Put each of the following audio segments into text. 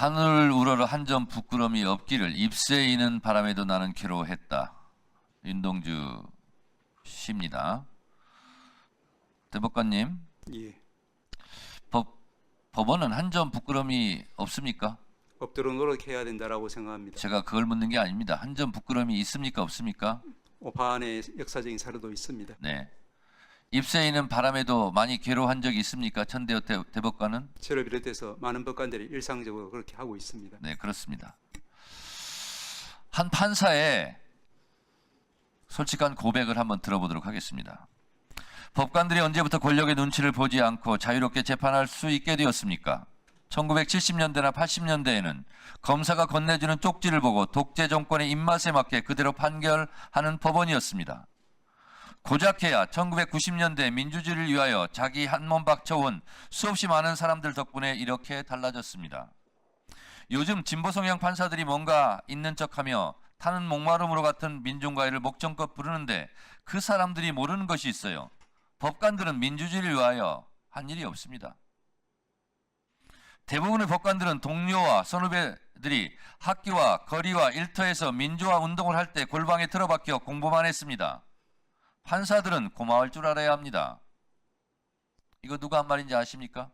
하늘 우러러 한 점 부끄럼이 없기를 입새 이는 바람에도 나는 괴로워했다. 윤동주 씨입니다. 대법관님, 예. 법, 법원은 한 점 부끄럼이 없습니까? 없도록 노력해야 된다라고 생각합니다. 제가 그걸 묻는 게 아닙니다. 한 점 부끄럼이 있습니까? 없습니까? 오판의 역사적인 사례도 있습니다. 네. 입새이는 바람에도 많이 괴로워한 적이 있습니까? 천대호 대, 대법관은? 저를 비롯해서 많은 법관들이 일상적으로 그렇게 하고 있습니다. 네, 그렇습니다. 한 판사의 솔직한 고백을 한번 들어보도록 하겠습니다. 법관들이 언제부터 권력의 눈치를 보지 않고 자유롭게 재판할 수 있게 되었습니까? 1970년대나 80년대에는 검사가 건네주는 쪽지를 보고 독재 정권의 입맛에 맞게 그대로 판결하는 법원이었습니다. 고작해야 1990년대 민주주의를 위하여 자기 한몸 박쳐온 수없이 많은 사람들 덕분에 이렇게 달라졌습니다. 요즘 진보 성향 판사들이 뭔가 있는 척하며 타는 목마름으로 같은 민중과외를 목청껏 부르는데 그 사람들이 모르는 것이 있어요. 법관들은 민주주의를 위하여 한 일이 없습니다. 대부분의 법관들은 동료와 선후배들이 학교와 거리와 일터에서 민주화 운동을 할 때 골방에 틀어박혀 공부만 했습니다. 판사들은 고마울 줄 알아야 합니다. 이거 누가 한 말인지 아십니까?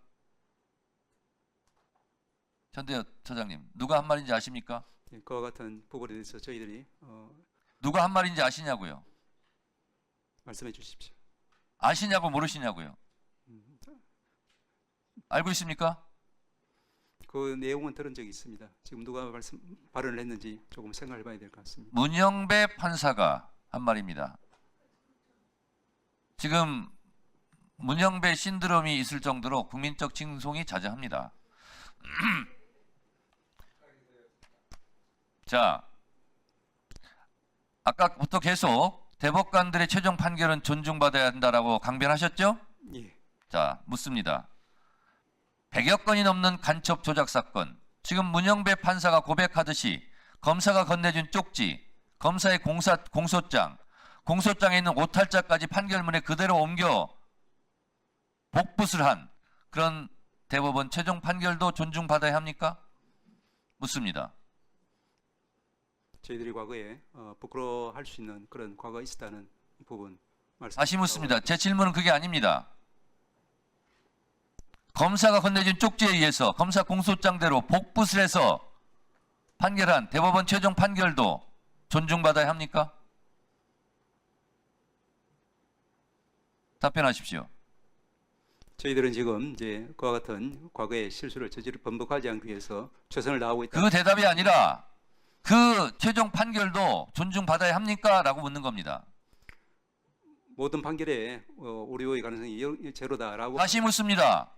전대현 처장님, 누가 한 말인지 아십니까? 예, 그와 같은 부분에 대해서 저희들이 어, 누가 한 말인지 아시냐고요? 말씀해 주십시오. 아시냐고 모르시냐고요? 알고 있습니까? 그 내용은 들은 적이 있습니다. 지금 누가 말씀 발언을 했는지 조금 생각해 봐야 될 것 같습니다. 문영배 판사가 한 말입니다. 지금 문영배 신드롬이 있을 정도로 국민적 칭송이 자자합니다. 자, 아까부터 계속 대법관들의 최종 판결은 존중받아야 한다라고 강변하셨죠? 예. 자, 묻습니다. 100여 건이 넘는 간첩 조작 사건. 지금 문영배 판사가 고백하듯이 검사가 건네준 쪽지, 검사의 공사, 공소장, 공소장에 있는 오탈자까지 판결문에 그대로 옮겨 복붙을 한 그런 대법원 최종 판결도 존중받아야 합니까? 묻습니다. 저희들이 과거에 어, 부끄러워할 수 있는 그런 과거가 있었다는 부분 말씀. 다시 묻습니다. 제 질문은 그게 아닙니다. 검사가 건네준 쪽지에 의해서 검사 공소장대로 복붙을 해서 판결한 대법원 최종 판결도 존중받아야 합니까? 답변하십시오. 저희들은 지금 이제 그와 같은 과거의 실수를 저지를 번복하지 않기 위해서 최선을 다하고 있다. 그 대답이 아니라 그 최종 판결도 존중받아야 합니까? 라고 묻는 겁니다. 모든 판결에 어, 오류의 가능성이 여- 제로다라고 다시 묻습니다.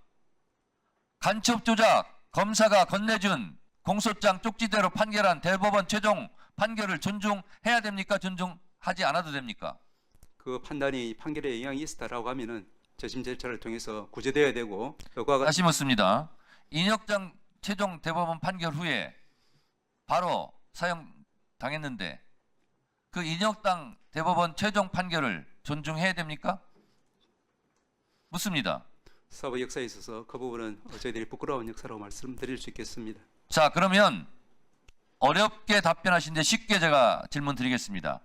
간첩 조작 검사가 건네준 공소장 쪽지대로 판결한 대법원 최종 판결을 존중해야 됩니까? 존중하지 않아도 됩니까? 그 판단이 판결에 영향이 있었다라고 하면은 재심 절차를 통해서 구제돼야 되고 그와 다시 묻습니다. 인혁장 최종 대법원 판결 후에 바로 사형 당했는데 그 인혁당 대법원 최종 판결을 존중해야 됩니까? 묻습니다. 사법 역사에 있어서 그 부분은 어, 저희들이 부끄러운 역사라고 말씀드릴 수 있겠습니다. 자, 그러면 어렵게 답변하신데 쉽게 제가 질문 드리겠습니다.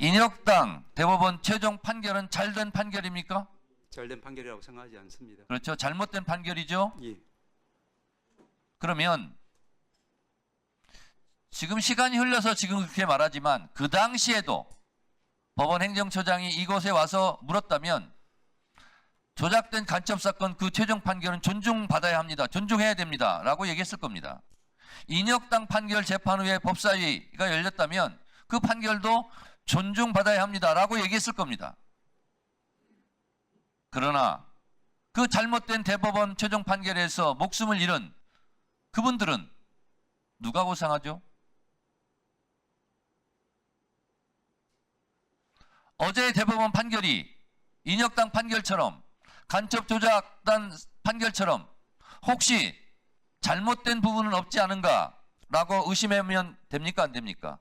인혁당 대법원 최종 판결은 잘된 판결입니까? 잘된 판결이라고 생각하지 않습니다. 그렇죠. 잘못된 판결이죠. 예. 그러면 지금 시간이 흘러서 지금 그렇게 말하지만 그 당시에도 법원 행정처장이 이곳에 와서 물었다면 조작된 간첩 사건 그 최종 판결은 존중받아야 합니다. 존중해야 됩니다. 라고 얘기했을 겁니다. 인혁당 판결 재판 후에 법사위가 열렸다면 그 판결도 존중받아야 합니다. 라고 얘기했을 겁니다. 그러나 그 잘못된 대법원 최종 판결에서 목숨을 잃은 그분들은 누가 보상하죠? 어제의 대법원 판결이 인혁당 판결처럼 간첩 조작단 판결처럼 혹시 잘못된 부분은 없지 않은가라고 의심하면 됩니까 안 됩니까?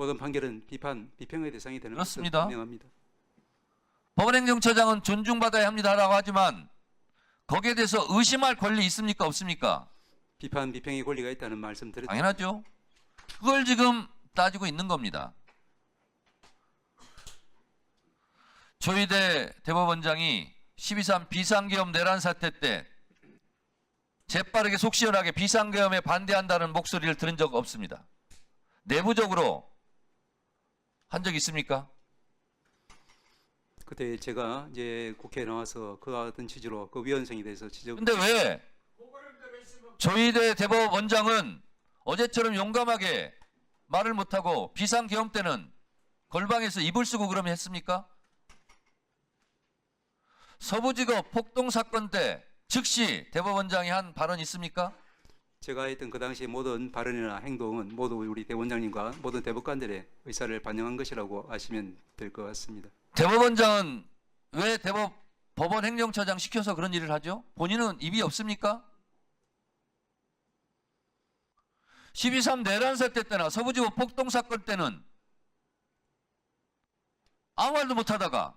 모든 판결은 비판 비평의 대상이 되는 그렇습니다. 분명합니다. 법원행정처장은 존중받아야 합니다라고 하지만 거기에 대해서 의심할 권리 있습니까 없습니까? 비판 비평의 권리가 있다는 말씀 드렸. 당연하죠. 그걸 지금 따지고 있는 겁니다. 조희대 대법원장이 12.3 비상계엄 내란 사태 때 재빠르게 속 시원하게 비상계엄에 반대한다는 목소리를 들은 적 없습니다. 내부적으로 한 적 있습니까? 그때 제가 이제 국회에 나와서 그와 같은 취지로 그 위헌성에 대해서 지적. 근데 왜 조희대 대법원장은 어제처럼 용감하게 말을 못하고 비상계엄 때는 걸방에서 입을 쓰고 그러면 했습니까? 서부지법 폭동 사건 때 즉시 대법원장이 한 발언 있습니까? 제가 했던 그 당시 모든 발언이나 행동은 모두 우리 대원장님과 모든 대법관들의 의사를 반영한 것이라고 아시면 될 것 같습니다. 대법원장은 왜 대법 법원 행정처장 시켜서 그런 일을 하죠? 본인은 입이 없습니까? 12.3 내란 사태 때나 서부지법 폭동 사건 때는 아무 말도 못하다가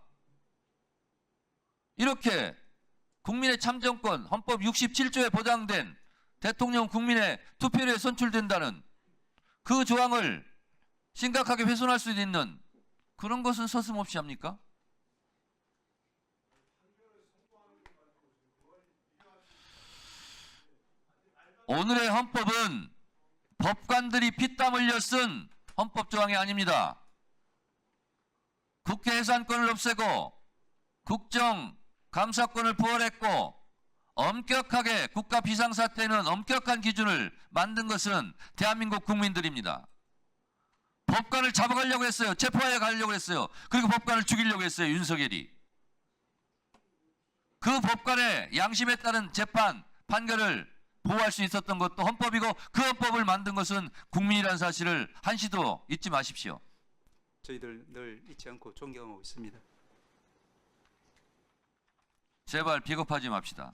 이렇게 국민의 참정권 헌법 67조에 보장된 대통령 국민의 투표에 선출된다는 그 조항을 심각하게 훼손할 수 있는 그런 것은 서슴없이 합니까? 오늘의 헌법은 법관들이 피땀 흘려 쓴 헌법 조항이 아닙니다. 국회 해산권을 없애고 국정 감사권을 부활했고 엄격하게 국가 비상사태는 엄격한 기준을 만든 것은 대한민국 국민들입니다. 법관을 잡아가려고 했어요. 체포하여 가려고 했어요. 그리고 법관을 죽이려고 했어요. 윤석열이. 그 법관의 양심에 따른 재판 판결을 보호할 수 있었던 것도 헌법이고 그 헌법을 만든 것은 국민이라는 사실을 한시도 잊지 마십시오. 저희들 늘 잊지 않고 존경하고 있습니다. 제발 비겁하지 맙시다.